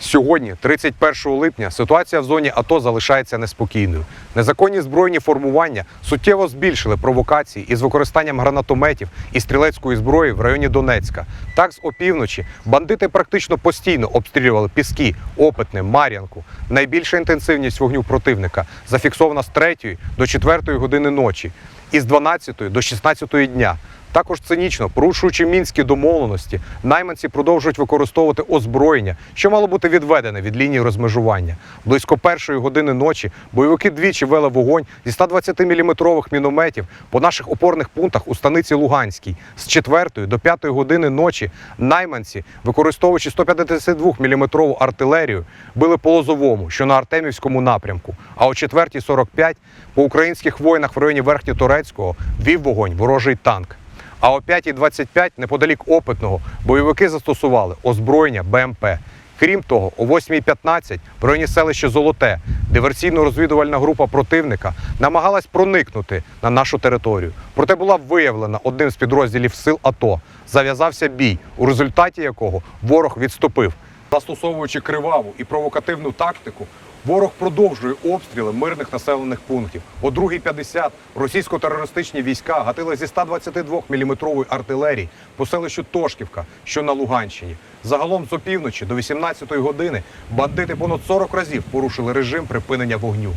Сьогодні, 31 липня, ситуація в зоні АТО залишається неспокійною. Незаконні збройні формування суттєво збільшили провокації із використанням гранатометів і стрілецької зброї в районі Донецька. Так, з опівночі бандити практично постійно обстрілювали Піски, Опитне, Мар'янку. Найбільша інтенсивність вогню противника зафіксована з 3 до 4 години ночі і з 12 до 16 дня. Також цинічно, порушуючи мінські домовленості, найманці продовжують використовувати озброєння, що мало бути відведене від лінії розмежування. Близько першої години ночі бойовики двічі вели вогонь зі 120-мм мінометів по наших опорних пунктах у станиці Луганській. З 4 до 5 години ночі найманці, використовуючи 152-мм артилерію, били по Лозовому, що на Артемівському напрямку. А о 4.45 по українських воїнах в районі Верхньоторецького вів вогонь ворожий танк. А о 5.25 неподалік опитного бойовики застосували озброєння БМП. Крім того, о 8.15 в районі селища Золоте диверсійно-розвідувальна група противника намагалась проникнути на нашу територію. Проте була виявлена одним з підрозділів сил АТО. Зав'язався бій, у результаті якого ворог відступив. Застосовуючи криваву і провокативну тактику, ворог продовжує обстріли мирних населених пунктів. О 2.50 російсько-терористичні війська гатили зі 122-мм артилерії по селищу Тошківка, що на Луганщині. Загалом з опівночі до 18-ї години бандити понад 40 разів порушили режим припинення вогню.